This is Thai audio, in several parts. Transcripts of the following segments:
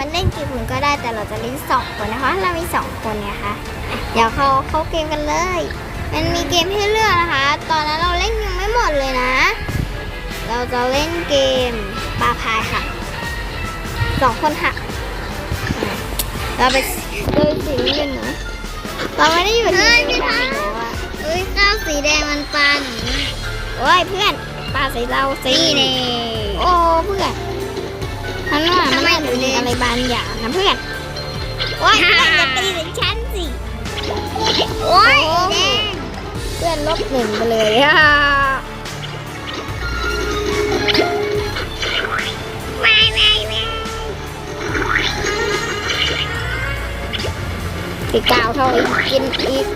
มันเล่นกี่คนก็ได้แต่เราจะเล่นสองคนนะคะ เรามีสองคนไงคะอะเดี๋ยวเขาเข้าเกมกันเลย มันมีเกมให้เลือกนะคะ ตอนนั้นเราเล่นยังไม่หมดเลยนะ เราจะเล่นเกมปลาพายค่ะสองคนค่ะอะเราไปดูสีเงินนะเราไม่ได้อยู่ที่นี่บ้านแล้วอะเอ้ยข้าวสีแดงมันปลาหนูโอ้ยเพื่อนปลาใส่เราสินี่เน่โอ้เพื่อน ฉันว่ามันน่าจะมีอะไรบางอย่างนะเพื่อนโอ้ยเพื่อนอย่าตีถึงฉันสิโอ้ยโอ้แดงเพื่อนลบหนึ่งไปเลยอะไม่ไม่ไม่สีกาวเท่าอีกกินอีก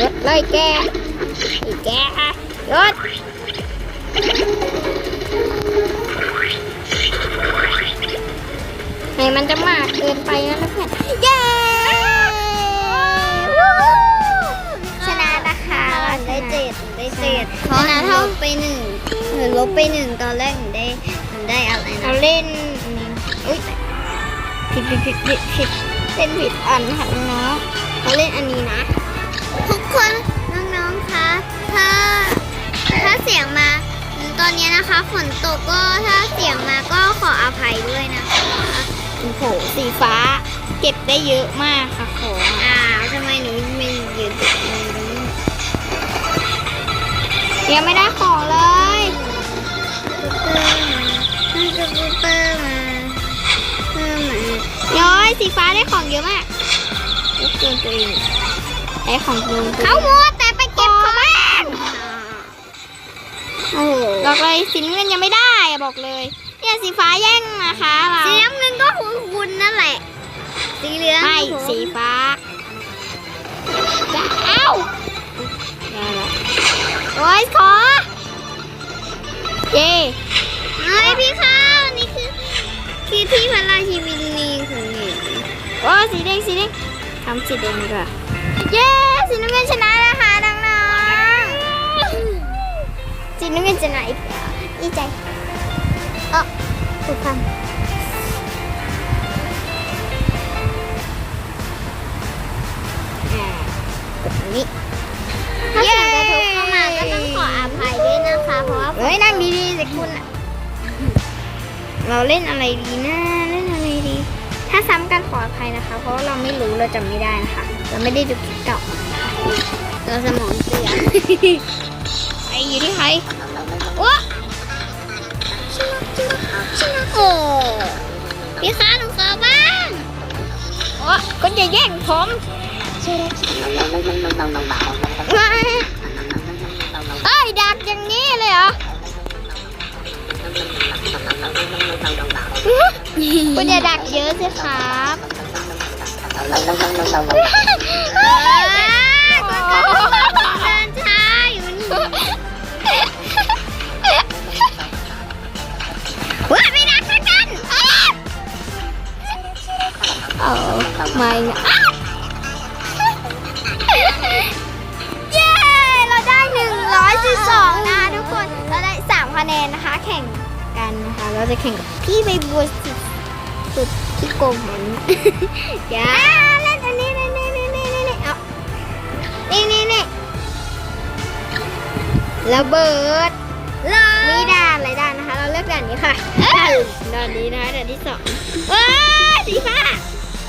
ยศเลยแกอีกแกยศ รือลบไปหนึ่งตอนแรกหนูได้หนูได้อะไรเรานะเล่นอันนี้อุ้ยผิดผิดผิดผิดผิดเล่นผิดอันค่ะน้องๆเราเล่นอันนี้นะ ทุกคนน้องๆคะถ้าถ้าเสียงมาตอนนี้นะคะฝนตกก็ถ้าเสียงมาก็ขออภัยด้วยนะคะโอ้โหสีฟ้า เก็บได้เยอะมากค่ะของอ้าวทำไมหนูไม่ยืนตรงนี้ยังไม่ได้ขอ ปเปอร์มาปเปอร์มาเพิ่มมาย้อยสีฟ้าได้ของเยอะมากลูกเกินตัวเองได้ของเกินตัวเขามัวแต่ไปเก็บของบ้างโอ้โหบอกเลยสีน้ำเงินยังไม่ได้บอกเลย เนี่ยสีฟ้าแย่งนะคะเราสีน้ำเงินก็คุณคุณนั่นแหละ สีเหลืองไม่สีฟ้าจะเอ้าได้ละโอ้ยขอเย่ สีแดงสีแดงทำสีแดงดีกว่าเย้สีน้ำเงินชนะนะคะน้องๆสีน้ำเงินชนะอีกแล้วดีใจเออถูกคำอ่ากดตรงนี้ถ้าเสียงกระทบเข้ามาก็ต้องขออภัยด้วยนะคะ เพราะว่าเฮ้ยนั่งดีๆสิคุณอะเราเล่นอะไรดีนะเล่นอะไรดี ถ้าซ้ำกันขออภัยนะคะ เพราะว่าเราไม่รู้เราจำไม่ได้นะคะ เราไม่ได้ดูคลิปเก่ามาเราสมองเสื่อมไออยู่ที่ใครโอ้โอ้พี่ข้าหนูขอบ้างโอ้คุณอย่าแย่งผมเอ้ยดักอย่างนี้เลยเหรอ คุณอย่าดักเยอะสิครับเออก็กระโดดเดินช้าอยู่นี่ว่าไม่รักสักกันเออ เราจะแข่งกับพี่ใบบัวสุดสุดที่โกงเหมือนอย่าเล่นอันนี้นี่นี่นี่นี่นี่นี่เอานี่นี่นี่ระเบิดเลยมีด่านหลายด่านนะคะ เราเลือกด่านนี้ค่ะด่านนี้นะคะด่านที่สองเอ้ยสีฟ้า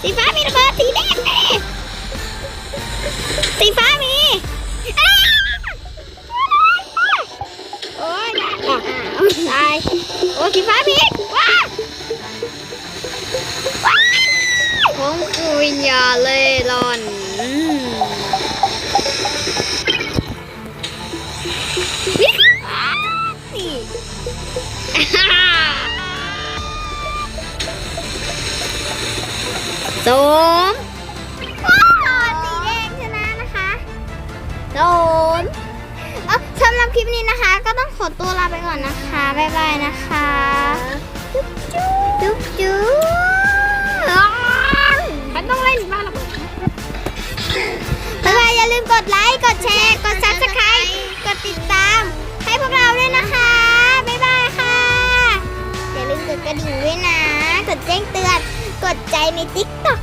สีฟ้ามีระเบิดสีแดงนี่สี สีฟ้ามีว้าว้าของกูวิญญาเล่ร่อนวิว้านี่สมสีแดงชนะนะคะสม สำหรับคลิปนี้นะคะ ก็ต้องขอตัวลาไปก่อนนะคะ บ๊ายบายนะคะ จุ๊บจุ๊บจุ๊บฉันต้องเล่นบ้านระบ๊ายบายอย่าลืมกดไลค์ กดแชร์ กด subscribe กดติดตาม ให้พวกเราด้วยนะคะ บ๊ายบายค่ะ อย่าลืมกดกระดิ่งด้วยนะ กดใจใน TikTok ด้วยนะคะอืมบ๊ายบาย